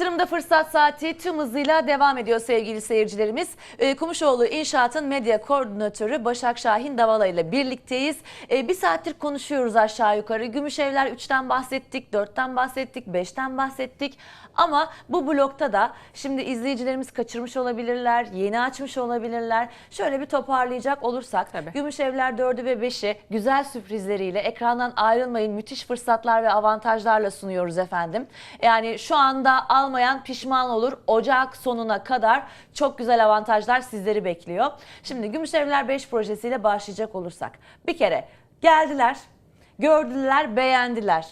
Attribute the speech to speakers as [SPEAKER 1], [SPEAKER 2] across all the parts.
[SPEAKER 1] Yatırımda Fırsat Saati tüm hızıyla devam ediyor sevgili seyircilerimiz. Ee, Kumuşoğlu İnşaat'ın medya koordinatörü Başak Şahin Davala ile birlikteyiz. Ee, bir saattir konuşuyoruz aşağı yukarı. Gümüşevler 3'ten bahsettik, 4'ten bahsettik, 5'ten bahsettik. Ama bu blokta da şimdi izleyicilerimiz kaçırmış olabilirler, yeni açmış olabilirler. Şöyle bir toparlayacak olursak
[SPEAKER 2] Tabii.
[SPEAKER 1] Gümüşevler 4'ü ve 5'i güzel sürprizleriyle ekrandan ayrılmayın müthiş fırsatlar ve avantajlarla sunuyoruz efendim. Yani şu anda almayan pişman olur. Ocak sonuna kadar çok güzel avantajlar sizleri bekliyor. Şimdi Gümüşevler 5 projesiyle başlayacak olursak. Bir kere geldiler, gördüler, beğendiler.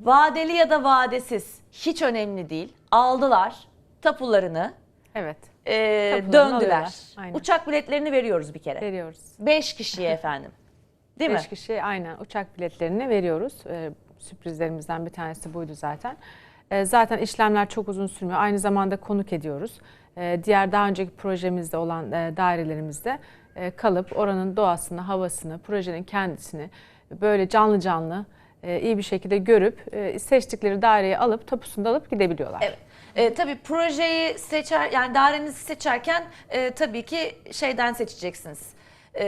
[SPEAKER 1] Vadeli ya da vadesiz hiç önemli değil. Aldılar tapularını,
[SPEAKER 2] Evet.
[SPEAKER 1] e, döndüler. Uçak biletlerini veriyoruz bir kere.
[SPEAKER 2] Veriyoruz.
[SPEAKER 1] 5 kişiye efendim. Değil mi?
[SPEAKER 2] Beş kişi aynen uçak biletlerini veriyoruz. Ee, sürprizlerimizden bir tanesi buydu zaten. Ee, zaten işlemler çok uzun sürmüyor. Aynı zamanda konuk ediyoruz. Ee, diğer daha önceki projemizde olan e, dairelerimizde e, kalıp oranın doğasını, havasını, projenin kendisini böyle canlı canlı e, iyi bir şekilde görüp seçtikleri daireyi alıp tapusunu alıp gidebiliyorlar.
[SPEAKER 1] Evet. E, tabii projeyi seçer yani dairenizi seçerken e, tabii ki şeyden seçeceksiniz. E,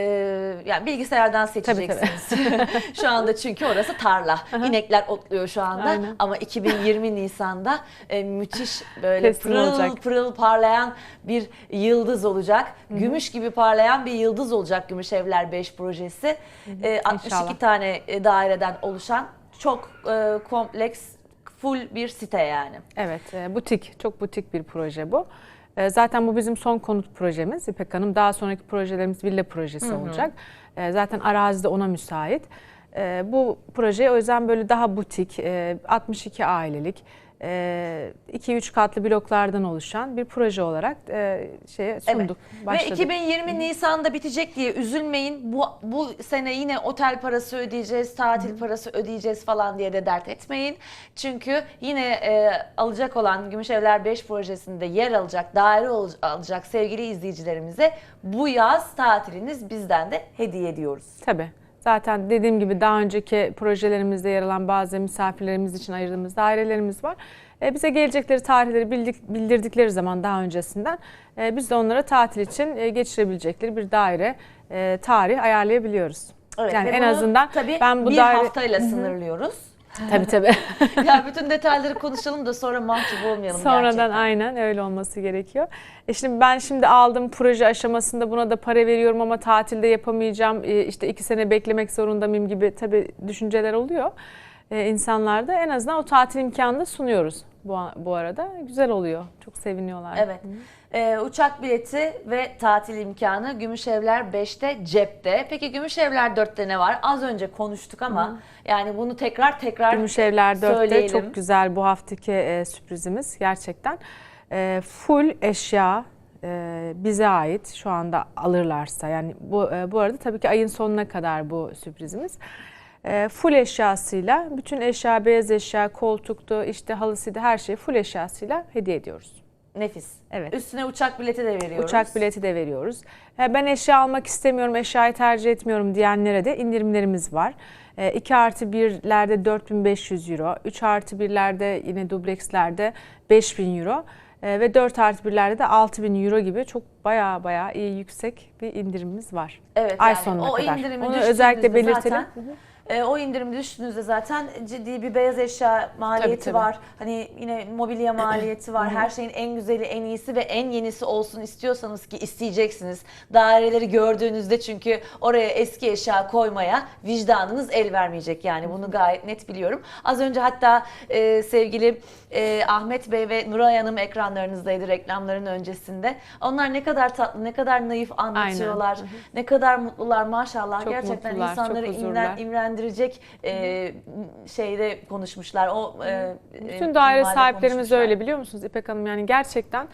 [SPEAKER 1] yani bilgisayardan seçeceksiniz. şu anda çünkü orası tarla. İnekler otluyor şu anda.
[SPEAKER 2] Aynen.
[SPEAKER 1] Ama 2020 Nisan'da e, müthiş böyle
[SPEAKER 2] Teslim
[SPEAKER 1] pırıl
[SPEAKER 2] olacak.
[SPEAKER 1] pırıl parlayan bir yıldız olacak. Gümüş gibi parlayan bir yıldız olacak Gümüş Evler 5 projesi. E, 62
[SPEAKER 2] İnşallah.
[SPEAKER 1] tane e, daireden oluşan çok e, kompleks full bir site yani.
[SPEAKER 2] Evet, e, butik, çok butik bir proje bu. E, Zaten bu bizim son konut projemiz İpek Hanım. Daha sonraki projelerimiz villa projesi olacak. E, Zaten arazi de ona müsait. E, Bu proje o yüzden böyle daha butik, e, 62 ailelik, 2-3 katlı bloklardan oluşan bir proje olarak şeye sunduk, başladık.
[SPEAKER 1] Ve 2020 Nisan'da bitecek diye üzülmeyin. Bu bu sene yine otel parası ödeyeceğiz, tatil parası ödeyeceğiz falan diye de dert etmeyin. Çünkü yine e, alacak olan Gümüşevler 5 projesinde yer alacak, daire alacak sevgili izleyicilerimize bu yaz tatiliniz bizden de hediye ediyoruz.
[SPEAKER 2] Tabii. Zaten dediğim gibi daha önceki projelerimizde yer alan bazı misafirlerimiz için ayırdığımız dairelerimiz var. E, bize gelecekleri tarihleri bildik, bildirdikleri zaman daha öncesinden e, biz de onlara tatil için e, geçirebilecekleri bir daire e, tarih ayarlayabiliyoruz.
[SPEAKER 1] Evet,
[SPEAKER 2] yani en azından
[SPEAKER 1] tabii
[SPEAKER 2] ben bu
[SPEAKER 1] bir
[SPEAKER 2] daire
[SPEAKER 1] haftayla sınırlıyoruz.
[SPEAKER 2] Tabii tabii.
[SPEAKER 1] ya bütün detayları konuşalım da sonra mahcup olmayalım
[SPEAKER 2] Sonradan
[SPEAKER 1] gerçekten.
[SPEAKER 2] aynen öyle olması gerekiyor. E şimdi ben şimdi aldım proje aşamasında buna da para veriyorum ama tatilde yapamayacağım. E, işte iki sene beklemek zorunda mıyım gibi tabii düşünceler oluyor e, insanlarda. En azından o tatil imkanını sunuyoruz bu, bu arada. Güzel oluyor. Çok seviniyorlar.
[SPEAKER 1] Evet. Ee, uçak bileti ve tatil imkanı Gümüşevler 5'te cepte. Peki Gümüşevler 4'te ne var? Az önce konuştuk ama yani bunu tekrar tekrar
[SPEAKER 2] Gümüşevler 4'te
[SPEAKER 1] söyleyelim.
[SPEAKER 2] çok güzel bu haftaki e, sürprizimiz gerçekten. E, full eşya e, bize ait şu anda alırlarsa yani bu e, bu arada tabii ki ayın sonuna kadar bu sürprizimiz. E, full eşyasıyla bütün eşya beyaz eşya koltuktu işte halısıydı her şeyi full eşyasıyla hediye ediyoruz.
[SPEAKER 1] Nefis.
[SPEAKER 2] Evet.
[SPEAKER 1] Üstüne uçak bileti de veriyoruz.
[SPEAKER 2] Uçak bileti de veriyoruz. E, Ben eşya almak istemiyorum, eşyayı tercih etmiyorum diyenlere de indirimlerimiz var. 2 artı 1'lerde 4500 euro, 3 artı 1'lerde yine dublekslerde 5000 euro e, ve 4 artı 1'lerde de 6000 euro gibi çok baya baya iyi yüksek bir indirimimiz var.
[SPEAKER 1] Evet,
[SPEAKER 2] Ay
[SPEAKER 1] yani
[SPEAKER 2] sonuna
[SPEAKER 1] o
[SPEAKER 2] kadar. Onu özellikle belirtelim.
[SPEAKER 1] zaten- E, o indirim düştüğünüzde zaten ciddi bir beyaz eşya maliyeti
[SPEAKER 2] tabii.
[SPEAKER 1] var. Hani yine mobilya maliyeti var. Her şeyin en güzeli, en iyisi ve en yenisi olsun istiyorsanız ki isteyeceksiniz. Daireleri gördüğünüzde çünkü oraya eski eşya koymaya vicdanınız el vermeyecek. Yani bunu gayet net biliyorum. Az önce hatta e, sevgili e, Ahmet Bey ve Nuray Hanım ekranlarınızdaydı reklamların öncesinde. Onlar ne kadar tatlı, ne kadar naif anlatıyorlar. Ne kadar mutlular maşallah.
[SPEAKER 2] Çok
[SPEAKER 1] Gerçekten
[SPEAKER 2] mutlular, çok
[SPEAKER 1] insanları
[SPEAKER 2] huzurlular.
[SPEAKER 1] imren, imrendirecek e, şeyde konuşmuşlar. O e,
[SPEAKER 2] Bütün daire sahiplerimiz öyle biliyor musunuz İpek Hanım? Yani gerçekten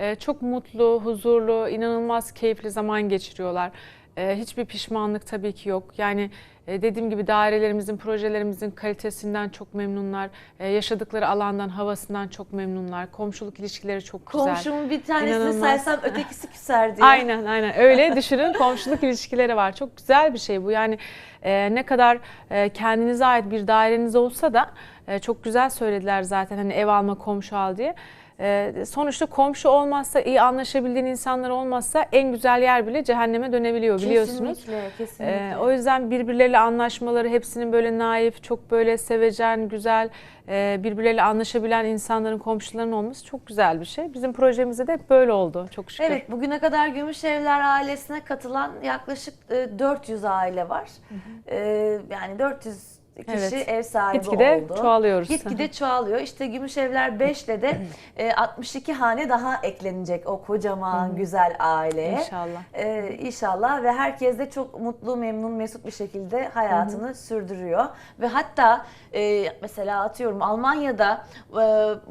[SPEAKER 2] e, çok mutlu, huzurlu, inanılmaz keyifli zaman geçiriyorlar. E, Hiçbir pişmanlık tabii ki yok. Yani e, dediğim gibi dairelerimizin, projelerimizin kalitesinden çok memnunlar. E, Yaşadıkları alandan, havasından çok memnunlar. Komşuluk ilişkileri çok güzel.
[SPEAKER 1] Komşumun bir tanesini
[SPEAKER 2] İnanılmaz.
[SPEAKER 1] saysam ötekisi küser diye.
[SPEAKER 2] Aynen aynen öyle düşünün komşuluk ilişkileri var. Çok güzel bir şey bu yani e, ne kadar e, kendinize ait bir daireniz olsa da e, çok güzel söylediler zaten hani ev alma komşu al diye. E, sonuçta komşu olmazsa, iyi anlaşabildiğin insanlar olmazsa en güzel yer bile cehenneme dönebiliyor biliyorsunuz.
[SPEAKER 1] Kesinlikle, kesinlikle.
[SPEAKER 2] Ee, o yüzden birbirleriyle anlaşmaları, hepsinin böyle naif, çok böyle sevecen, güzel, e, birbirleriyle anlaşabilen insanların, komşuların olması çok güzel bir şey. Bizim projemizde de hep böyle oldu çok şükür.
[SPEAKER 1] Evet bugüne kadar Gümüşevler ailesine katılan yaklaşık e, 400 aile var. E, yani 400 kişi
[SPEAKER 2] Evet.
[SPEAKER 1] ev sahibi
[SPEAKER 2] Gitgide
[SPEAKER 1] oldu.
[SPEAKER 2] çoğalıyoruz.
[SPEAKER 1] Gitgide çoğalıyor. İşte Gümüşevler 5 ile de e, 62 hane daha eklenecek o kocaman güzel aileye.
[SPEAKER 2] İnşallah.
[SPEAKER 1] Ee, inşallah ve herkes de çok mutlu, memnun, mesut bir şekilde hayatını sürdürüyor. Ve hatta e, mesela atıyorum Almanya'da e,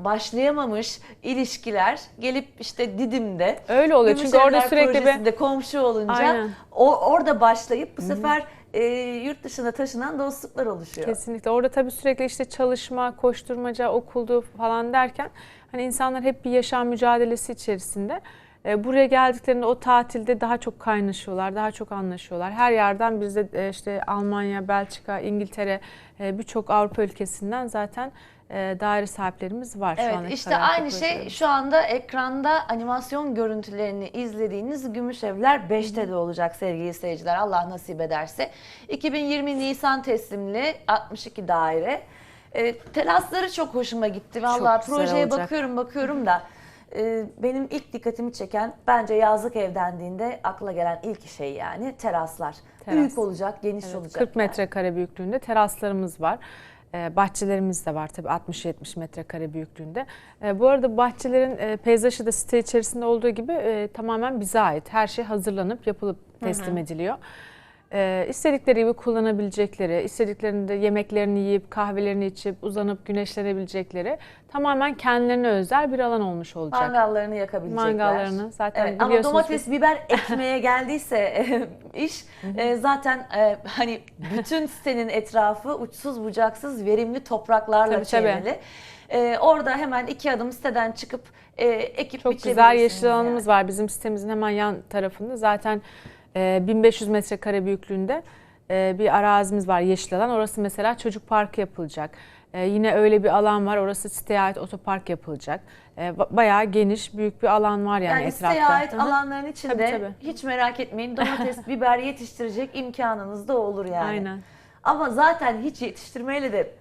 [SPEAKER 1] başlayamamış ilişkiler gelip işte Didim'de
[SPEAKER 2] Öyle oluyor çünkü orada sürekli bir
[SPEAKER 1] komşu olunca
[SPEAKER 2] Aynen.
[SPEAKER 1] o orada başlayıp bu sefer e, yurt dışına taşınan dostluklar oluşuyor.
[SPEAKER 2] Kesinlikle. Orada tabii sürekli işte çalışma, koşturmaca, okuldu falan derken hani insanlar hep bir yaşam mücadelesi içerisinde. E, Buraya geldiklerinde o tatilde daha çok kaynaşıyorlar, daha çok anlaşıyorlar. Her yerden bizde e, işte Almanya, Belçika, İngiltere, e, birçok Avrupa ülkesinden zaten daire sahiplerimiz var şu
[SPEAKER 1] Evet
[SPEAKER 2] anda.
[SPEAKER 1] işte aynı şey şu anda ekranda animasyon görüntülerini izlediğiniz Gümüşevler 5'te de olacak sevgili seyirciler Allah nasip ederse. 2020 Nisan teslimli 62 daire. E, terasları çok hoşuma gitti. Vallahi
[SPEAKER 2] güzel
[SPEAKER 1] projeye
[SPEAKER 2] olacak.
[SPEAKER 1] bakıyorum bakıyorum da e, benim ilk dikkatimi çeken bence yazlık ev dendiğinde akla gelen ilk şey yani teraslar.
[SPEAKER 2] Teras.
[SPEAKER 1] Büyük olacak, geniş
[SPEAKER 2] Evet,
[SPEAKER 1] olacak.
[SPEAKER 2] 40 metrekare büyüklüğünde teraslarımız var. Ee, Bahçelerimiz de var tabii 60-70 metrekare büyüklüğünde. Ee, Bu arada bahçelerin e, peyzajı da site içerisinde olduğu gibi e, tamamen bize ait. Her şey hazırlanıp yapılıp teslim ediliyor. Ee, istedikleri gibi kullanabilecekleri, istediklerinde yemeklerini yiyip kahvelerini içip uzanıp güneşlenebilecekleri tamamen kendilerine özel bir alan olmuş olacak.
[SPEAKER 1] Mangallarını yakabilecekler.
[SPEAKER 2] Mangallarını zaten
[SPEAKER 1] Evet, ama
[SPEAKER 2] biliyorsunuz
[SPEAKER 1] domates, biber ekmeye geldiyse iş e, zaten e, hani bütün sitenin etrafı uçsuz bucaksız verimli topraklarla
[SPEAKER 2] Tabii, tabii.
[SPEAKER 1] çevrili. E, orada hemen iki adım siteden çıkıp e, ekip
[SPEAKER 2] Çok güzel yeşil alanımız var bizim sitemizin hemen yan tarafında. Zaten e, 1500 metrekare büyüklüğünde e, bir arazimiz var yeşil alan. Orası mesela çocuk parkı yapılacak. E, yine öyle bir alan var. Orası siteye ait otopark yapılacak. E, ba- bayağı geniş, büyük bir alan var yani,
[SPEAKER 1] Yani,
[SPEAKER 2] etrafta.
[SPEAKER 1] siteye ait alanların içinde
[SPEAKER 2] Tabii, tabii.
[SPEAKER 1] hiç merak etmeyin domates, biber yetiştirecek imkanınız da olur yani.
[SPEAKER 2] Aynen.
[SPEAKER 1] Ama zaten hiç yetiştirmeyle de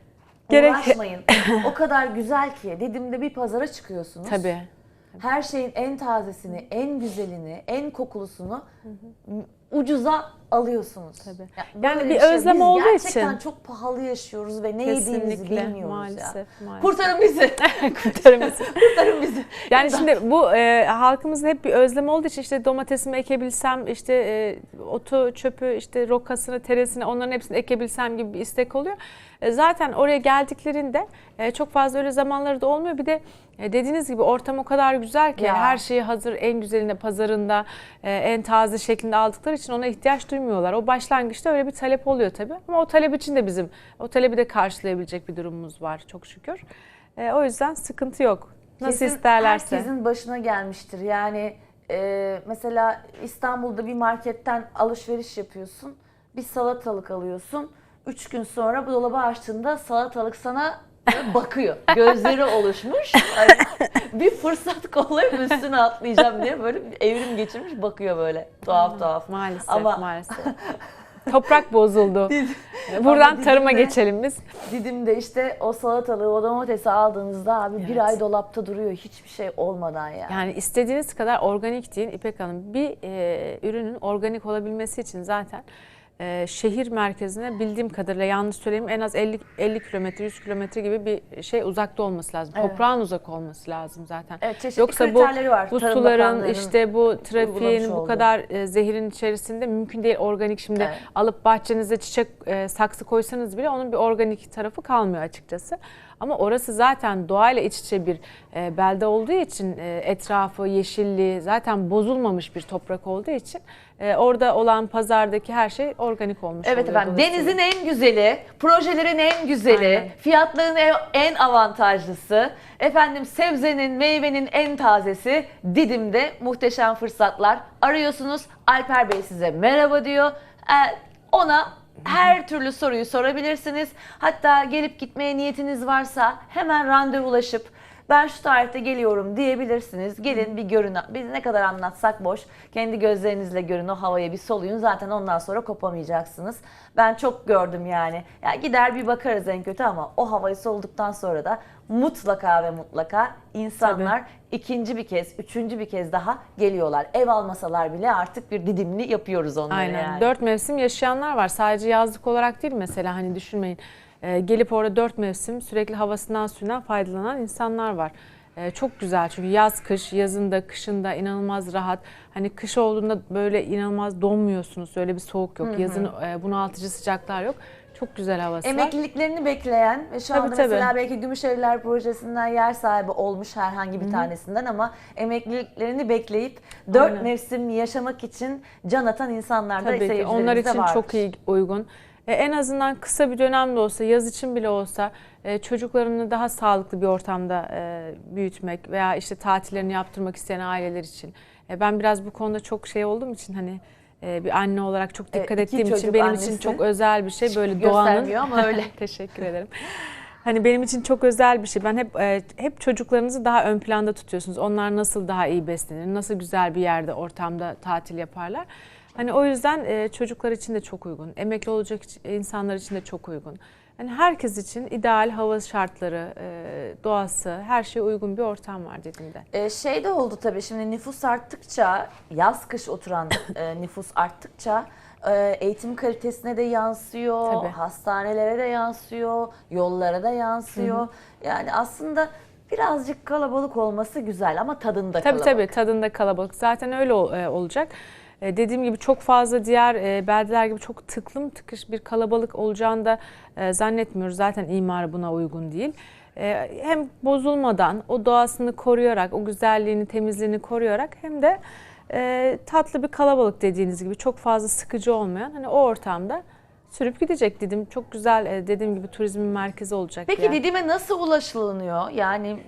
[SPEAKER 2] Gerek-
[SPEAKER 1] uğraşmayın. o kadar güzel ki Didim'de bir pazara çıkıyorsunuz.
[SPEAKER 2] Tabii.
[SPEAKER 1] Her şeyin en tazesini, en güzelini, en kokulusunu ucuza alıyorsunuz.
[SPEAKER 2] Tabii.
[SPEAKER 1] Ya
[SPEAKER 2] Yani bir
[SPEAKER 1] şey,
[SPEAKER 2] özlem
[SPEAKER 1] biz
[SPEAKER 2] olduğu
[SPEAKER 1] gerçekten
[SPEAKER 2] için.
[SPEAKER 1] çok pahalı yaşıyoruz ve ne yediğimizi
[SPEAKER 2] Kesinlikle
[SPEAKER 1] bilmiyoruz
[SPEAKER 2] maalesef.
[SPEAKER 1] ya.
[SPEAKER 2] maalesef.
[SPEAKER 1] Kurtarın bizi.
[SPEAKER 2] Kurtarın bizi.
[SPEAKER 1] Kurtarın bizi.
[SPEAKER 2] Yani şimdi bu e, halkımızın hep bir özlem olduğu için işte domatesimi ekebilsem, işte e, otu, çöpü, işte rokasını, teresini onların hepsini ekebilsem gibi bir istek oluyor. E, zaten oraya geldiklerinde e, çok fazla öyle zamanları da olmuyor. Bir de e, dediğiniz gibi ortam o kadar güzel ki
[SPEAKER 1] Ya.
[SPEAKER 2] her şeyi hazır, en güzelinde pazarında, e, en taze şeklinde aldıkları için ona ihtiyaç duymuyorlar. O başlangıçta öyle bir talep oluyor tabii. Ama o talep için de bizim o talebi de karşılayabilecek bir durumumuz var çok şükür. E, o yüzden sıkıntı yok. Nasıl
[SPEAKER 1] Kesin
[SPEAKER 2] isterlerse.
[SPEAKER 1] Herkesin başına gelmiştir. Yani e, mesela İstanbul'da bir marketten alışveriş yapıyorsun. Bir salatalık alıyorsun. Üç gün sonra bu dolabı açtığında salatalık sana bakıyor. Gözleri oluşmuş. Hani bir fırsat kollayıp üstüne atlayacağım diye böyle bir evrim geçirmiş bakıyor böyle tuhaf tuhaf.
[SPEAKER 2] Maalesef
[SPEAKER 1] Ama-
[SPEAKER 2] maalesef. Toprak bozuldu.
[SPEAKER 1] Ama
[SPEAKER 2] Buradan tarıma
[SPEAKER 1] Didim'de-
[SPEAKER 2] geçelim biz.
[SPEAKER 1] Didim'de işte o salatalığı, o domatesi aldığınızda abi bir
[SPEAKER 2] Evet.
[SPEAKER 1] ay dolapta duruyor hiçbir şey olmadan yani.
[SPEAKER 2] Yani istediğiniz kadar organik deyin İpek Hanım. Bir e, ürünün organik olabilmesi için zaten e, şehir merkezine bildiğim kadarıyla yanlış söyleyeyim en az 50 50 kilometre 100 kilometre gibi bir şey uzakta olması lazım.
[SPEAKER 1] Evet.
[SPEAKER 2] Toprağın uzak olması lazım zaten.
[SPEAKER 1] Evet, çeşitli
[SPEAKER 2] Yoksa bu,
[SPEAKER 1] var.
[SPEAKER 2] bu suların işte bu trafiğin bu kadar e, zehirin içerisinde mümkün değil organik şimdi
[SPEAKER 1] Evet.
[SPEAKER 2] alıp bahçenize çiçek e, saksı koysanız bile onun bir organik tarafı kalmıyor açıkçası. Ama orası zaten doğayla iç içe bir e, belde olduğu için e, etrafı yeşilliği zaten bozulmamış bir toprak olduğu için e, orada olan pazardaki her şey organik olmuş
[SPEAKER 1] Evet
[SPEAKER 2] oluyor.
[SPEAKER 1] efendim
[SPEAKER 2] dolayısıyla.
[SPEAKER 1] denizin en güzeli, projelerin en güzeli,
[SPEAKER 2] Aynen.
[SPEAKER 1] fiyatların en- en avantajlısı, efendim sebzenin, meyvenin en tazesi Didim'de muhteşem fırsatlar. Arıyorsunuz Alper Bey size merhaba diyor. Ee, ona her türlü soruyu sorabilirsiniz. Hatta gelip gitmeye niyetiniz varsa hemen randevulaşıp Ben şu tarihte geliyorum diyebilirsiniz. Gelin bir görün. Biz ne kadar anlatsak boş. Kendi gözlerinizle görün o havaya bir soluyun. Zaten ondan sonra kopamayacaksınız. Ben çok gördüm yani. Ya gider bir bakarız en kötü ama o havayı solduktan sonra da mutlaka ve mutlaka insanlar ikinci bir kez, üçüncü bir kez daha geliyorlar. Ev almasalar bile artık bir didimli yapıyoruz onları
[SPEAKER 2] Aynen.
[SPEAKER 1] yani.
[SPEAKER 2] Dört mevsim yaşayanlar var. Sadece yazlık olarak değil mesela hani düşünmeyin. Ee, gelip orada dört mevsim sürekli havasından suyundan faydalanan insanlar var. Ee, çok güzel çünkü yaz kış, yazında kışında inanılmaz rahat. Hani kış olduğunda böyle inanılmaz donmuyorsunuz. Öyle bir soğuk yok. Yazın e, bunaltıcı sıcaklar yok. Çok güzel havası var.
[SPEAKER 1] Emekliliklerini bekleyen ve şu
[SPEAKER 2] Tabii,
[SPEAKER 1] anda
[SPEAKER 2] tabii.
[SPEAKER 1] mesela belki Gümüşevler projesinden yer sahibi olmuş herhangi bir tanesinden ama emekliliklerini bekleyip dört
[SPEAKER 2] Aynen.
[SPEAKER 1] mevsim yaşamak için can atan insanlar da
[SPEAKER 2] Tabii ki onlar için
[SPEAKER 1] vardır.
[SPEAKER 2] çok iyi uygun. E, en azından kısa bir dönemde olsa, yaz için bile olsa e, çocuklarını daha sağlıklı bir ortamda e, büyütmek veya işte tatillerini yaptırmak isteyen aileler için. E, ben biraz bu konuda çok şey olduğum için hani e, bir anne olarak çok dikkat
[SPEAKER 1] iki
[SPEAKER 2] ettiğim için benim için çok özel bir şey böyle doğanın.
[SPEAKER 1] ama öyle.
[SPEAKER 2] Teşekkür ederim. Hani benim için çok özel bir şey. Ben hep e, hep çocuklarınızı daha ön planda tutuyorsunuz. Onlar nasıl daha iyi beslenir, nasıl güzel bir yerde, ortamda tatil yaparlar. Hani o yüzden e, çocuklar için de çok uygun. Emekli olacak insanlar için de çok uygun. Hani herkes için ideal hava şartları, e, doğası, her şeye uygun bir ortam var dediğimde.
[SPEAKER 1] Ee, şey de oldu tabii şimdi nüfus arttıkça yaz kış oturan e, nüfus arttıkça e, eğitim kalitesine de yansıyor,
[SPEAKER 2] Tabii.
[SPEAKER 1] hastanelere de yansıyor, yollara da yansıyor. Yani aslında birazcık kalabalık olması güzel ama tadında
[SPEAKER 2] Tabii
[SPEAKER 1] kalabalık.
[SPEAKER 2] tabii tadında kalabalık. Zaten öyle ol- e, olacak. E, dediğim gibi çok fazla diğer e, beldeler gibi çok tıklım tıkış bir kalabalık olacağını da e, zannetmiyoruz. Zaten imar buna uygun değil. E, hem bozulmadan o doğasını koruyarak, o güzelliğini, temizliğini koruyarak hem de tatlı bir kalabalık dediğiniz gibi çok fazla sıkıcı olmayan hani o ortamda sürüp gidecek dedim. Çok güzel e, dediğim gibi turizmin merkezi olacak.
[SPEAKER 1] Peki
[SPEAKER 2] yer.
[SPEAKER 1] Didim'e nasıl ulaşılıyor? Yani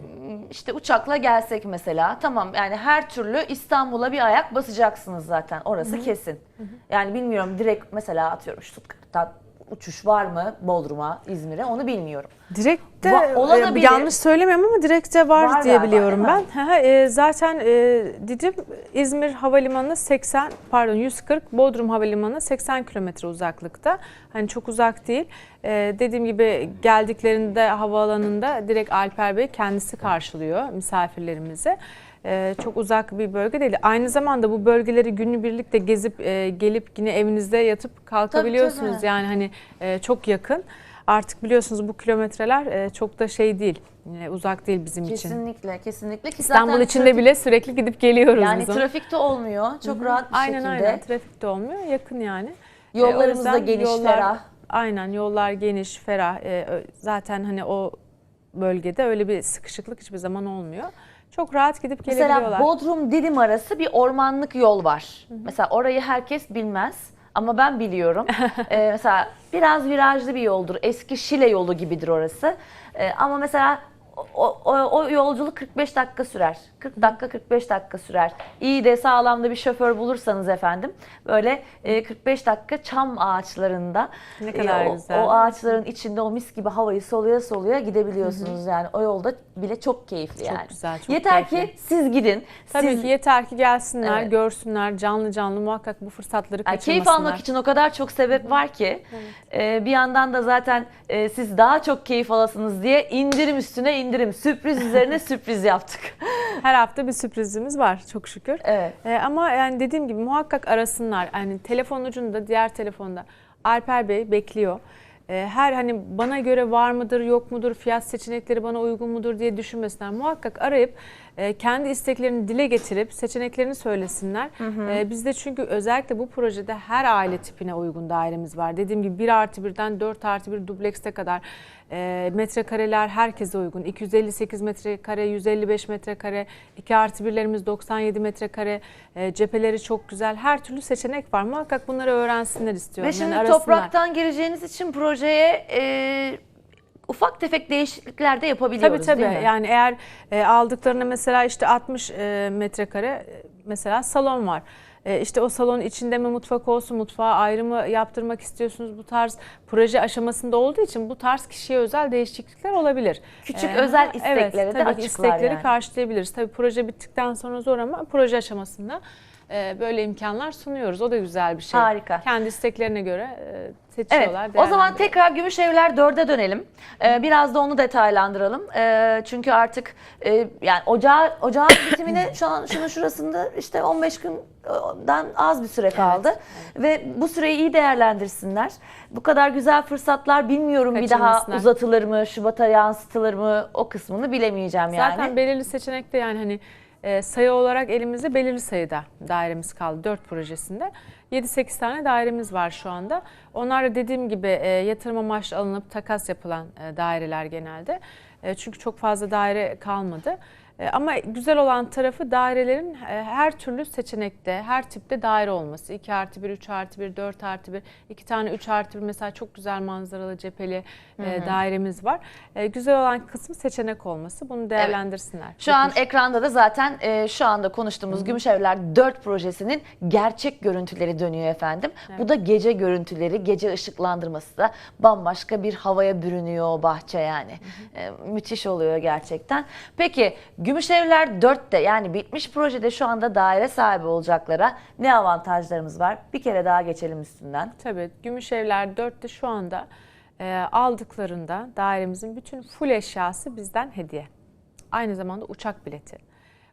[SPEAKER 1] işte uçakla gelsek mesela tamam yani her türlü İstanbul'a bir ayak basacaksınız zaten orası kesin. Yani bilmiyorum direkt mesela atıyorum Stuttgart'tan uçuş var mı Bodrum'a, İzmir'e onu bilmiyorum.
[SPEAKER 2] Direkte
[SPEAKER 1] Va-
[SPEAKER 2] e, yanlış söylemiyorum ama direkte var,
[SPEAKER 1] Var
[SPEAKER 2] diye
[SPEAKER 1] galiba,
[SPEAKER 2] biliyorum ben. Hı, e, zaten e, Didim İzmir Havalimanı 80 pardon 140 Bodrum Havalimanı 80 kilometre uzaklıkta. Hani çok uzak değil. E, dediğim gibi geldiklerinde havaalanında direkt Alper Bey kendisi karşılıyor misafirlerimizi. E, çok uzak bir bölge değil. Aynı zamanda bu bölgeleri günübirlik de gezip e, gelip yine evinizde yatıp kalkabiliyorsunuz.
[SPEAKER 1] tabii.
[SPEAKER 2] Yani hani e, çok yakın. Artık biliyorsunuz bu kilometreler e, çok da şey değil, e, uzak değil bizim için.
[SPEAKER 1] Kesinlikle kesinlikle ki
[SPEAKER 2] İstanbul
[SPEAKER 1] zaten
[SPEAKER 2] içinde
[SPEAKER 1] trafik-
[SPEAKER 2] bile sürekli gidip geliyoruz
[SPEAKER 1] yani
[SPEAKER 2] biz ona.
[SPEAKER 1] trafikte olmuyor. Çok rahat bir
[SPEAKER 2] Aynen
[SPEAKER 1] şekilde.
[SPEAKER 2] aynen trafik de olmuyor, yakın yani. E,
[SPEAKER 1] Yollarımız da
[SPEAKER 2] yüzden
[SPEAKER 1] geniş, ferah.
[SPEAKER 2] Aynen yollar geniş, ferah. E, ö- zaten hani o bölgede öyle bir sıkışıklık hiçbir zaman olmuyor. Çok rahat gidip gelebiliyorlar.
[SPEAKER 1] Mesela Bodrum Didim arası bir ormanlık yol var. Mesela orayı herkes bilmez ama ben biliyorum. Ee, mesela biraz virajlı bir yoldur. Eski Şile yolu gibidir orası. Ee, ama mesela o, o, o yolculuk 45 dakika sürer. 40 dakika 45 dakika sürer. İyi de sağlam da bir şoför bulursanız efendim böyle e, 45 dakika çam ağaçlarında
[SPEAKER 2] Ne
[SPEAKER 1] e,
[SPEAKER 2] kadar
[SPEAKER 1] o,
[SPEAKER 2] güzel.
[SPEAKER 1] o ağaçların içinde o mis gibi havayı soluya soluya gidebiliyorsunuz yani. O yolda bile çok keyifli
[SPEAKER 2] Çok
[SPEAKER 1] yani.
[SPEAKER 2] güzel, çok
[SPEAKER 1] Yeter
[SPEAKER 2] keyifli.
[SPEAKER 1] ki siz gidin.
[SPEAKER 2] Tabii
[SPEAKER 1] siz
[SPEAKER 2] ki yeter ki gelsinler,
[SPEAKER 1] Evet.
[SPEAKER 2] görsünler, canlı canlı muhakkak bu fırsatları
[SPEAKER 1] yani
[SPEAKER 2] kaçırmasınlar.
[SPEAKER 1] keyif almak için o kadar çok sebep var ki e, bir yandan da zaten e, siz daha çok keyif alasınız diye indirim üstüne indirim, sürpriz üzerine sürpriz yaptık.
[SPEAKER 2] Her hafta bir sürprizimiz var çok şükür.
[SPEAKER 1] Evet.
[SPEAKER 2] Ee, ama yani dediğim gibi muhakkak arasınlar. Yani telefon ucunda, diğer telefonda Alper Bey bekliyor. Ee, her hani bana göre var mıdır, yok mudur, fiyat seçenekleri bana uygun mudur diye düşünmesinler. Muhakkak arayıp e, kendi isteklerini dile getirip seçeneklerini söylesinler. Ee, bizde çünkü özellikle bu projede her aile tipine uygun dairemiz var. Dediğim gibi 1 artı 1'den 4 artı 1 dublekste kadar e, metrekareler herkese uygun. 258 metrekare, 155 metrekare, 2 artı 1'lerimiz 97 metrekare, e, cepheleri çok güzel. Her türlü seçenek var. Muhakkak bunları öğrensinler istiyorum.
[SPEAKER 1] Ve şimdi
[SPEAKER 2] Yani arasınlar.
[SPEAKER 1] topraktan gireceğiniz için projeye e, ufak tefek değişiklikler de yapabiliyoruz
[SPEAKER 2] Tabii tabii.
[SPEAKER 1] değil mi?
[SPEAKER 2] Yani eğer e, aldıklarına mesela işte 60 e, metrekare e, mesela salon var. E, işte o salonun içinde mi mutfak olsun, mutfağı ayrı mı yaptırmak istiyorsunuz? Bu tarz proje aşamasında olduğu için bu tarz kişiye özel değişiklikler olabilir.
[SPEAKER 1] Küçük
[SPEAKER 2] E,
[SPEAKER 1] özel
[SPEAKER 2] evet,
[SPEAKER 1] istekleri de
[SPEAKER 2] tabii
[SPEAKER 1] açıklar
[SPEAKER 2] istekleri
[SPEAKER 1] yani.
[SPEAKER 2] karşılayabiliriz. Tabii proje bittikten sonra zor ama proje aşamasında e, böyle imkanlar sunuyoruz. O da güzel bir şey.
[SPEAKER 1] Harika.
[SPEAKER 2] Kendi isteklerine göre e,
[SPEAKER 1] Evet.
[SPEAKER 2] seçiyorlar.
[SPEAKER 1] O zaman tekrar Gümüşevler 4'e dönelim. Ee, biraz da onu detaylandıralım. Ee, çünkü artık e, yani ocağın ocağın bitimine şu an şunun şurasında işte 15 günden az bir süre kaldı. Ve bu süreyi iyi değerlendirsinler. Bu kadar güzel fırsatlar bilmiyorum bir daha
[SPEAKER 2] Kaçırmasınlar.
[SPEAKER 1] uzatılır mı, Şubat'a yansıtılır mı o kısmını bilemeyeceğim yani.
[SPEAKER 2] Zaten belirli seçenekte yani hani e, sayı olarak elimizde belirli sayıda dairemiz kaldı 4 projesinde. 7-8 tane dairemiz var şu anda. Onlar da dediğim gibi e, yatırım amaçlı alınıp takas yapılan e, daireler genelde. E, çünkü çok fazla daire kalmadı. E, Ama güzel olan tarafı dairelerin e, her türlü seçenekte, her tipte daire olması. 2 artı 1, 3 artı 1, 4 artı 1, 2 tane 3 artı 1 mesela çok güzel manzaralı cepheli e, dairemiz var. Güzel olan kısmı seçenek olması. Bunu değerlendirsinler.
[SPEAKER 1] Şu an
[SPEAKER 2] Bitmiş.
[SPEAKER 1] ekranda da zaten şu anda konuştuğumuz Gümüşevler 4 projesinin gerçek görüntüleri dönüyor efendim. Bu da gece görüntüleri, gece ışıklandırması da bambaşka bir havaya bürünüyor o bahçe yani. E, müthiş oluyor gerçekten. Peki Gümüşevler 4'te yani bitmiş projede şu anda daire sahibi olacaklara ne avantajlarımız var? Bir kere daha geçelim üstünden.
[SPEAKER 2] Tabii Gümüşevler 4'te şu anda e, aldıklarında dairemizin bütün full eşyası bizden hediye. Aynı zamanda uçak bileti.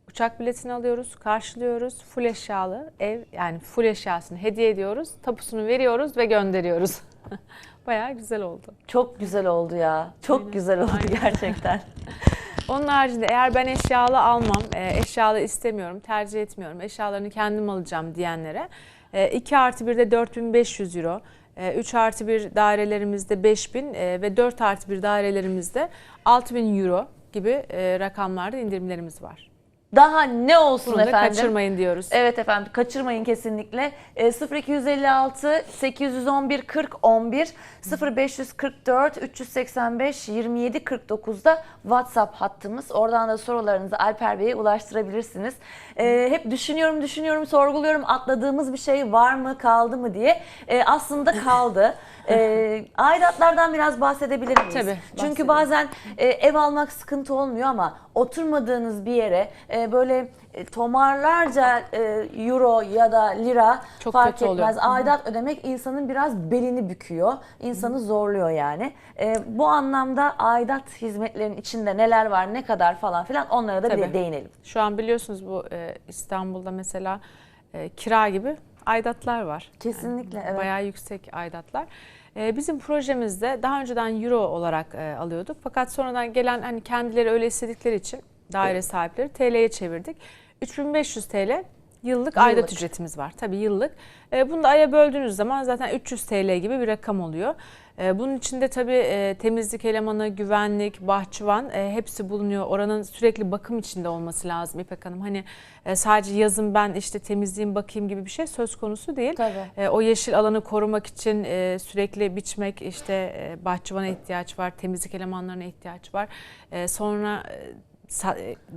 [SPEAKER 2] Uçak biletini alıyoruz, karşılıyoruz. Full eşyalı ev yani full eşyasını hediye ediyoruz. Tapusunu veriyoruz ve gönderiyoruz. Bayağı güzel oldu.
[SPEAKER 1] Çok güzel oldu ya. Çok
[SPEAKER 2] Aynen,
[SPEAKER 1] güzel oldu
[SPEAKER 2] aynen.
[SPEAKER 1] gerçekten.
[SPEAKER 2] Onun haricinde eğer ben eşyalı almam, e, eşyalı istemiyorum, tercih etmiyorum, eşyalarını kendim alacağım diyenlere 2 artı 1'de 4500 euro, 3 artı 1 dairelerimizde 5000 e, ve 4 artı 1 dairelerimizde 6000 euro gibi e, rakamlarda indirimlerimiz var.
[SPEAKER 1] Daha ne olsun
[SPEAKER 2] Bunu
[SPEAKER 1] efendim?
[SPEAKER 2] kaçırmayın diyoruz.
[SPEAKER 1] Evet efendim kaçırmayın kesinlikle. E, 0256 811 40 11 0544 385 27 49'da WhatsApp hattımız. Oradan da sorularınızı Alper Bey'e ulaştırabilirsiniz. E, hep düşünüyorum düşünüyorum sorguluyorum atladığımız bir şey var mı kaldı mı diye. E, aslında kaldı. E, aidatlardan biraz bahsedebilir miyiz?
[SPEAKER 2] Tabii,
[SPEAKER 1] Çünkü
[SPEAKER 2] bahsedelim.
[SPEAKER 1] bazen e, ev almak sıkıntı olmuyor ama oturmadığınız bir yere e, böyle e, tomarlarca e, euro ya da lira
[SPEAKER 2] Çok
[SPEAKER 1] fark
[SPEAKER 2] kötü oluyor.
[SPEAKER 1] etmez. Aidat ödemek insanın biraz belini büküyor. insanı zorluyor yani. E, bu anlamda aidat hizmetlerinin içinde neler var, ne kadar falan filan onlara da bir de
[SPEAKER 2] Tabii.
[SPEAKER 1] değinelim.
[SPEAKER 2] Şu an biliyorsunuz bu e, İstanbul'da mesela e, kira gibi aidatlar var.
[SPEAKER 1] Kesinlikle evet.
[SPEAKER 2] Bayağı yüksek aidatlar. Ee, Bizim projemizde daha önceden euro olarak e, alıyorduk. Fakat sonradan gelen hani kendileri öyle istedikleri için daire sahipleri TL'ye çevirdik. 3500 TL yıllık aidat ücretimiz var. Tabii yıllık. Ee, Bunu da aya böldüğünüz zaman zaten 300 TL gibi bir rakam oluyor. Ee, Bunun içinde tabii e, temizlik elemanı, güvenlik, bahçıvan e, hepsi bulunuyor. Oranın sürekli bakım içinde olması lazım İpek Hanım. Hani e, sadece yazın ben işte temizleyeyim bakayım gibi bir şey söz konusu değil.
[SPEAKER 1] Tabii.
[SPEAKER 2] E, o yeşil alanı korumak için e, sürekli biçmek işte e, bahçıvana ihtiyaç var, temizlik elemanlarına ihtiyaç var. E, sonra e, e,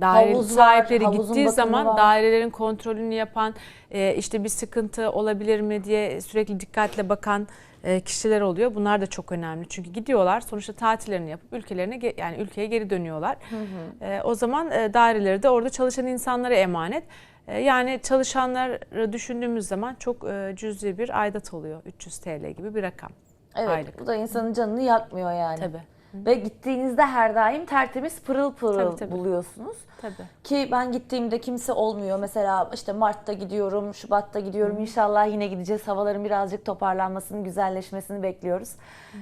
[SPEAKER 2] daire
[SPEAKER 1] Havuz var,
[SPEAKER 2] sahipleri
[SPEAKER 1] havuzun
[SPEAKER 2] gittiği
[SPEAKER 1] bakımı
[SPEAKER 2] zaman
[SPEAKER 1] var.
[SPEAKER 2] dairelerin kontrolünü yapan, e, işte bir sıkıntı olabilir mi diye sürekli dikkatle bakan e, kişiler oluyor. Bunlar da çok önemli. Çünkü gidiyorlar sonuçta tatillerini yapıp ülkelerine ge- yani ülkeye geri dönüyorlar. E, o zaman e, daireleri de orada çalışan insanlara emanet. E, Yani çalışanları düşündüğümüz zaman çok e, cüzi bir aidat oluyor. 300 TL gibi bir rakam.
[SPEAKER 1] Evet.
[SPEAKER 2] Aylık.
[SPEAKER 1] Bu da insanın canını yakmıyor yani.
[SPEAKER 2] Tabii.
[SPEAKER 1] Ve gittiğinizde her daim tertemiz pırıl pırıl
[SPEAKER 2] Tabii, tabii.
[SPEAKER 1] buluyorsunuz.
[SPEAKER 2] Tabii.
[SPEAKER 1] Ki ben gittiğimde kimse olmuyor. Mesela işte Mart'ta gidiyorum, Şubat'ta gidiyorum. İnşallah yine gideceğiz. Havaların birazcık toparlanmasını, güzelleşmesini bekliyoruz.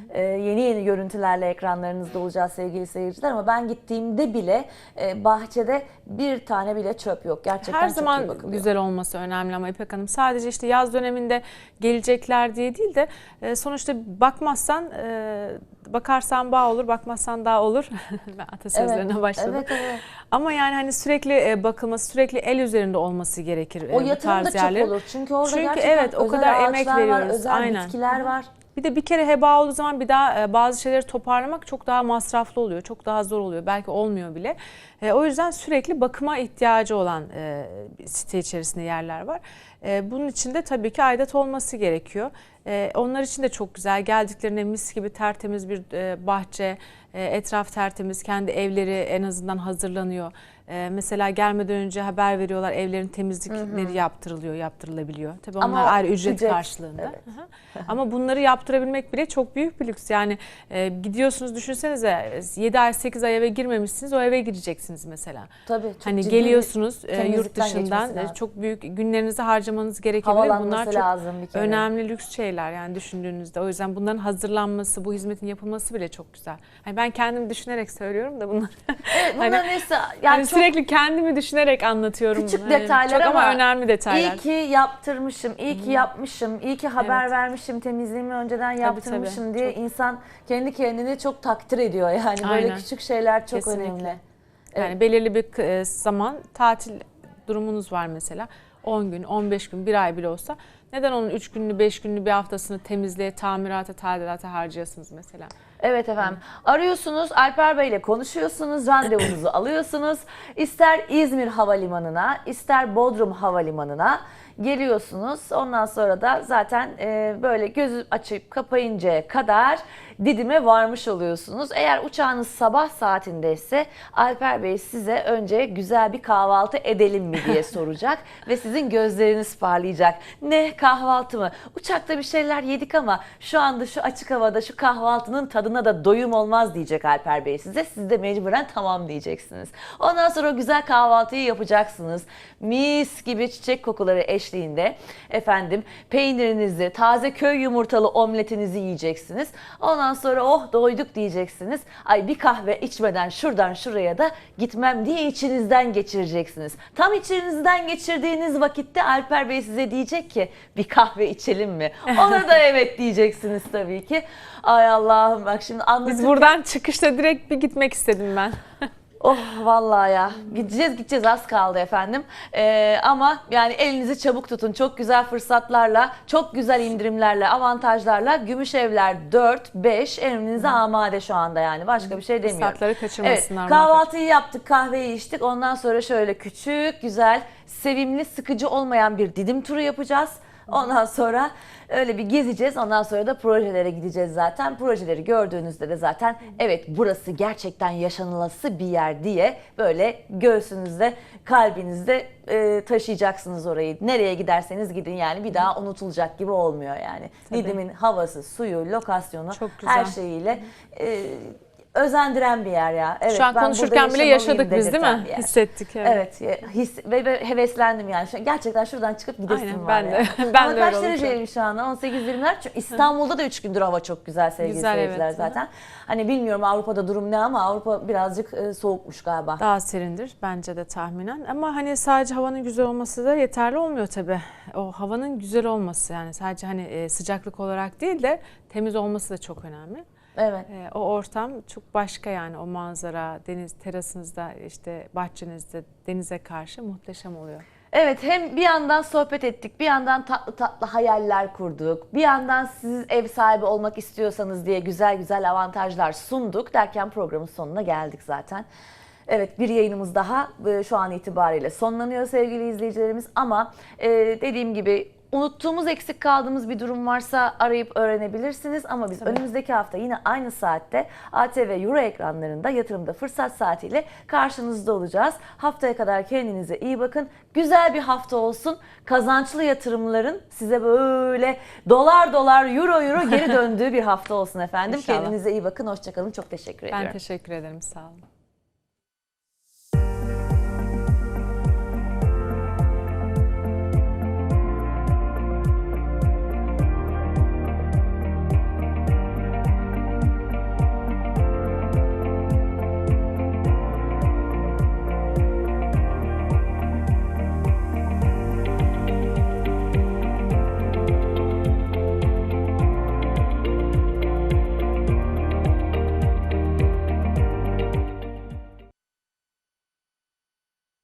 [SPEAKER 1] Ee, yeni yeni görüntülerle ekranlarınızda olacağız sevgili seyirciler. Ama ben gittiğimde bile e, bahçede bir tane bile çöp yok. Gerçekten
[SPEAKER 2] Her
[SPEAKER 1] çok
[SPEAKER 2] zaman
[SPEAKER 1] bakılıyor.
[SPEAKER 2] güzel olması önemli ama İpek Hanım sadece işte yaz döneminde gelecekler diye değil de e, sonuçta bakmazsan e, bakarsan bağ olur bakmazsan dağ olur. ben atasözlerine başladım.
[SPEAKER 1] Evet, evet.
[SPEAKER 2] Ama yani hani sürekli e, bakılması sürekli el üzerinde olması gerekir e,
[SPEAKER 1] O
[SPEAKER 2] bu
[SPEAKER 1] yatırım da
[SPEAKER 2] tarz
[SPEAKER 1] çok
[SPEAKER 2] yerlerin.
[SPEAKER 1] olur. Çünkü orada
[SPEAKER 2] Çünkü
[SPEAKER 1] gerçekten
[SPEAKER 2] evet, o kadar emek
[SPEAKER 1] ağaçlar var,
[SPEAKER 2] veriyoruz.
[SPEAKER 1] özel
[SPEAKER 2] Aynen.
[SPEAKER 1] bitkiler var.
[SPEAKER 2] Bir de bir kere heba olduğu zaman bir daha e, bazı şeyleri toparlamak çok daha masraflı oluyor. Çok daha zor oluyor. Belki olmuyor bile. E, o yüzden sürekli bakıma ihtiyacı olan e, site içerisinde yerler var. E, bunun için de tabii ki aidat olması gerekiyor. E, onlar için de çok güzel. Geldiklerinde mis gibi tertemiz bir e, bahçe, e, etraf tertemiz, kendi evleri en azından hazırlanıyor. E, mesela gelmeden önce haber veriyorlar, evlerin temizlikleri yaptırılıyor, yaptırılabiliyor. Tabii onlar
[SPEAKER 1] Ama
[SPEAKER 2] ayrı ücret
[SPEAKER 1] ücret,
[SPEAKER 2] karşılığında.
[SPEAKER 1] evet.
[SPEAKER 2] Hı hı. Ama bunları yaptırabilmek bile çok büyük bir lüks. Yani e, gidiyorsunuz düşünsenize 7 ay 8 ay eve girmemişsiniz o eve gireceksiniz mesela.
[SPEAKER 1] Tabii. çok
[SPEAKER 2] Hani geliyorsunuz e, yurt dışından e, çok büyük günlerinizi harcamanız gerekebilir. Bunlar çok
[SPEAKER 1] lazım bir kere.
[SPEAKER 2] önemli lüks şeyler yani düşündüğünüzde. O yüzden bunların hazırlanması, bu hizmetin yapılması bile çok güzel. Hani ben kendimi düşünerek söylüyorum da bunları.
[SPEAKER 1] Evet,
[SPEAKER 2] Hani-
[SPEAKER 1] bunların hepsi yani çok
[SPEAKER 2] sürekli kendimi düşünerek anlatıyorum.
[SPEAKER 1] Küçük
[SPEAKER 2] Hani
[SPEAKER 1] detaylar
[SPEAKER 2] çok ama,
[SPEAKER 1] ama
[SPEAKER 2] önemli detaylar.
[SPEAKER 1] İyi ki yaptırmışım, iyi ki yapmışım, iyi ki haber
[SPEAKER 2] Evet.
[SPEAKER 1] vermişim, temizliğimi önceden
[SPEAKER 2] Tabii,
[SPEAKER 1] yaptırmışım
[SPEAKER 2] tabii.
[SPEAKER 1] diye insan kendi kendini çok takdir ediyor. Yani böyle
[SPEAKER 2] Aynen.
[SPEAKER 1] küçük şeyler çok
[SPEAKER 2] Kesinlikle.
[SPEAKER 1] önemli.
[SPEAKER 2] Yani belirli bir e, zaman tatil durumunuz var mesela. 10 gün, 15 gün, bir ay bile olsa neden onun 3 gününü, 5 gününü, bir haftasını temizliğe, tamirata, tadilata harcayasınız mesela?
[SPEAKER 1] Evet efendim. Arıyorsunuz, Alper Bey ile konuşuyorsunuz, randevunuzu alıyorsunuz. İster İzmir Havalimanı'na, ister Bodrum Havalimanı'na geliyorsunuz. Ondan sonra da zaten e, böyle gözü açıp kapayıncaya kadar Didim'e varmış oluyorsunuz. Eğer uçağınız sabah saatindeyse Alper Bey size önce güzel bir kahvaltı edelim mi diye soracak ve sizin gözleriniz parlayacak. Ne kahvaltı mı? Uçakta bir şeyler yedik ama şu anda şu açık havada şu kahvaltının tadına da doyum olmaz diyecek Alper Bey size. Siz de mecburen tamam diyeceksiniz. Ondan sonra o güzel kahvaltıyı yapacaksınız. Mis gibi çiçek kokuları eşliğinde efendim peynirinizi, taze köy yumurtalı omletinizi yiyeceksiniz. Ondan sonra oh doyduk diyeceksiniz. Ay bir kahve içmeden şuradan şuraya da gitmem diye içinizden geçireceksiniz. Tam içinizden geçirdiğiniz vakitte Alper Bey size diyecek ki bir kahve içelim mi? Ona da evet diyeceksiniz tabii ki. Ay Allah'ım bak şimdi
[SPEAKER 2] Biz
[SPEAKER 1] anlatırken...
[SPEAKER 2] buradan çıkışta direkt bir gitmek istedim ben.
[SPEAKER 1] Oh vallahi ya. Gideceğiz gideceğiz az kaldı efendim. Ee, ama yani elinizi çabuk tutun. Çok güzel fırsatlarla, çok güzel indirimlerle, avantajlarla Gümüşevler 4, 5 emrinize amade şu anda yani. Başka bir şey demiyorum.
[SPEAKER 2] Fırsatları kaçırmasınlar.
[SPEAKER 1] Evet, kahvaltıyı yaptık, kahveyi içtik. Ondan sonra şöyle küçük, güzel, sevimli, sıkıcı olmayan bir didim turu yapacağız. Ondan sonra öyle bir gezeceğiz. Ondan sonra da projelere gideceğiz zaten. Projeleri gördüğünüzde de zaten evet burası gerçekten yaşanılası bir yer diye böyle göğsünüzde, kalbinizde e, taşıyacaksınız orayı. Nereye giderseniz gidin yani bir daha unutulacak gibi olmuyor yani.
[SPEAKER 2] Tabii.
[SPEAKER 1] Didim'in havası, suyu, lokasyonu
[SPEAKER 2] Çok güzel.
[SPEAKER 1] her şeyiyle e, özendiren bir yer ya. Evet,
[SPEAKER 2] Şu an
[SPEAKER 1] ben
[SPEAKER 2] konuşurken bile yaşadık biz değil mi? Hissettik.
[SPEAKER 1] Evet, ya, his ve, ve heveslendim yani. Şu an gerçekten şuradan çıkıp gidesim
[SPEAKER 2] Aynen,
[SPEAKER 1] var
[SPEAKER 2] ben
[SPEAKER 1] ya.
[SPEAKER 2] de. Ben
[SPEAKER 1] Ama
[SPEAKER 2] de
[SPEAKER 1] kaç dereceyim şu anda? 18-20'ler. Çünkü İstanbul'da da 3 gündür hava çok güzel sevgili
[SPEAKER 2] Güzel,
[SPEAKER 1] seyirciler
[SPEAKER 2] evet.
[SPEAKER 1] zaten. Hani bilmiyorum Avrupa'da durum ne ama Avrupa birazcık e, soğukmuş galiba.
[SPEAKER 2] Daha serindir bence de tahminen. Ama hani sadece havanın güzel olması da yeterli olmuyor tabii. O havanın güzel olması yani sadece hani e, sıcaklık olarak değil de temiz olması da çok önemli.
[SPEAKER 1] Evet.
[SPEAKER 2] E, O ortam çok başka yani o manzara, deniz terasınızda işte bahçenizde denize karşı muhteşem oluyor.
[SPEAKER 1] Evet hem bir yandan sohbet ettik, bir yandan tatlı tatlı hayaller kurduk, bir yandan siz ev sahibi olmak istiyorsanız diye güzel güzel avantajlar sunduk derken programın sonuna geldik zaten. Evet bir yayınımız daha e, şu an itibariyle sonlanıyor sevgili izleyicilerimiz ama e, dediğim gibi unuttuğumuz eksik kaldığımız bir durum varsa arayıp öğrenebilirsiniz ama biz
[SPEAKER 2] Tabii.
[SPEAKER 1] önümüzdeki hafta yine aynı saatte ATV Euro ekranlarında yatırımda fırsat saatiyle karşınızda olacağız. Haftaya kadar kendinize iyi bakın. Güzel bir hafta olsun. Kazançlı yatırımların size böyle dolar dolar euro euro geri döndüğü bir hafta olsun efendim.
[SPEAKER 2] İnşallah.
[SPEAKER 1] Kendinize iyi bakın. Hoşçakalın. Çok teşekkür ediyorum.
[SPEAKER 2] Ben teşekkür ederim sağ olun.